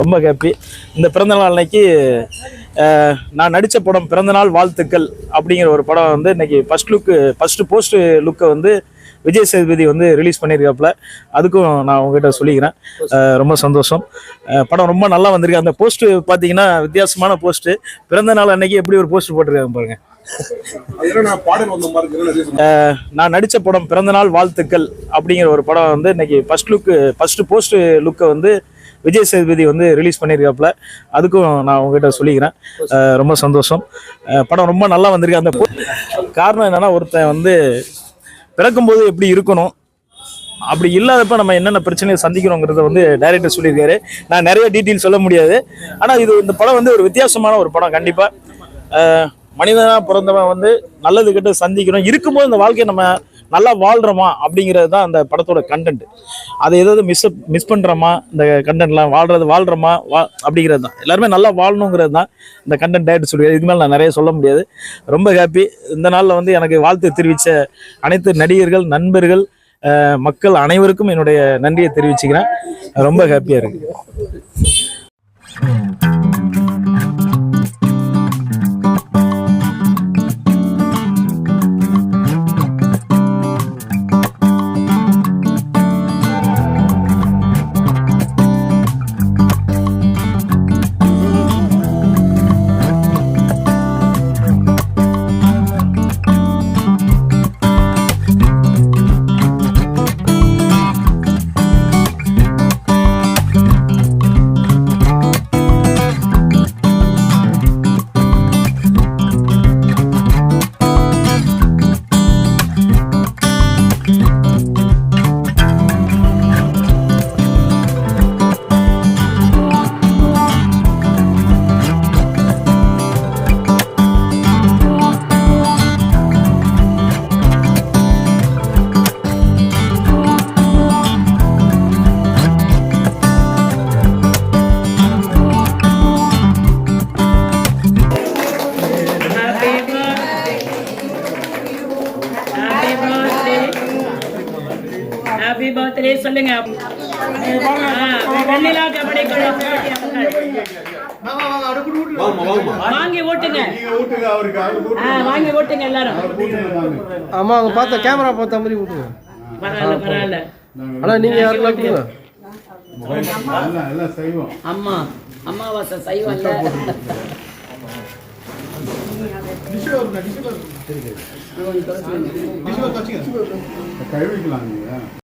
ரொம்ப ஹாப்பி இந்த பிறந்தநாள் அன்னைக்கு நான் நடித்த படம் பிறந்தநாள் வாழ்த்துக்கள் அப்படிங்கிற ஒரு படம் வந்து இன்னைக்கு ஃபர்ஸ்ட் லுக்கு ஃபர்ஸ்ட் போஸ்ட் லுக்கை வந்து விஜய் சேதுபதி வந்து ரிலீஸ் பண்ணியிருக்காப்புல. அதுக்கும் நான் உங்ககிட்ட சொல்லிக்கிறேன். ரொம்ப சந்தோஷம். படம் ரொம்ப நல்லா வந்திருக்கு. அந்த போஸ்ட் பார்த்தீங்கன்னா வித்தியாசமான போஸ்ட் பிறந்த நாள் அன்னைக்கு எப்படி ஒரு போஸ்ட் போட்டிருக்காங்க பாருங்க. நான் நடித்த படம் பிறந்தநாள் வாழ்த்துக்கள் அப்படிங்கிற ஒரு படம் வந்து இன்னைக்கு ஃபர்ஸ்ட் லுக்கு ஃபர்ஸ்ட் போஸ்ட் லுக்கை வந்து விஜய் சேதுபதி வந்து ரிலீஸ் பண்ணியிருக்காப்புல. அதுக்கும் நான் உங்ககிட்ட சொல்லிக்கிறேன். ரொம்ப சந்தோஷம். படம் ரொம்ப நல்லா வந்திருக்கு. அந்த காரணம் என்னென்னா ஒருத்தன் வந்து பிறக்கும்போது எப்படி இருக்கணும் அப்படி இல்லாதப்ப நம்ம என்னென்ன பிரச்சனையை சந்திக்கிறோங்கிறத வந்து டைரக்டர் சொல்லியிருக்காரு. நான் நிறைய டீட்டெயில் சொல்ல முடியாது. ஆனால் இது இந்த படம் வந்து ஒரு வித்தியாசமான ஒரு படம் கண்டிப்பாக மனிதனாக பிறந்தவன் வந்து நல்லது கிட்ட சந்திக்கிறோம். இருக்கும்போது இந்த வாழ்க்கையை நம்ம நல்லா வாழ்கிறோமா அப்படிங்கிறது தான் அந்த படத்தோட கண்டென்ட் அதை ஏதாவது மிஸ் மிஸ் பண்ணுறோமா இந்த கண்டென்ட்லாம் வாழ்கிறது வாழ்கிறோமா வா அப்படிங்கிறது தான். எல்லாருமே நல்லா வாழணுங்கிறது தான் இந்த கண்டென்ட் டைரக்டர் சொல்லுவேன் இதுக்கு மேலே நான் நிறைய சொல்ல முடியாது. ரொம்ப ஹாப்பி இந்த நாளில் வந்து எனக்கு வாழ்த்து தெரிவித்த அனைத்து நடிகர்கள் நண்பர்கள் மக்கள் அனைவருக்கும் என்னுடைய நன்றியை தெரிவிச்சுக்கிறேன். ரொம்ப ஹாப்பியாக இருக்குது ஹாப்பி பர்த்டே சொல்லுங்க. வெண்ணிலா கபடி வாங்கி ஓட்டுங்க. ஆ, வாங்கி ஓட்டுங்க எல்லாரும். ஆமா அவங்க பார்த்த கேமரா பார்த்த மாதிரி விட்டுருங்க பரவாயில்ல பரவாயில்ல. ஆனா நீங்க யாருக்கெல்லாம் கொடுங்க அம்மா அம்மாவாசை சைவம் இல்ல. கழுவிக்கலாம் நீங்க.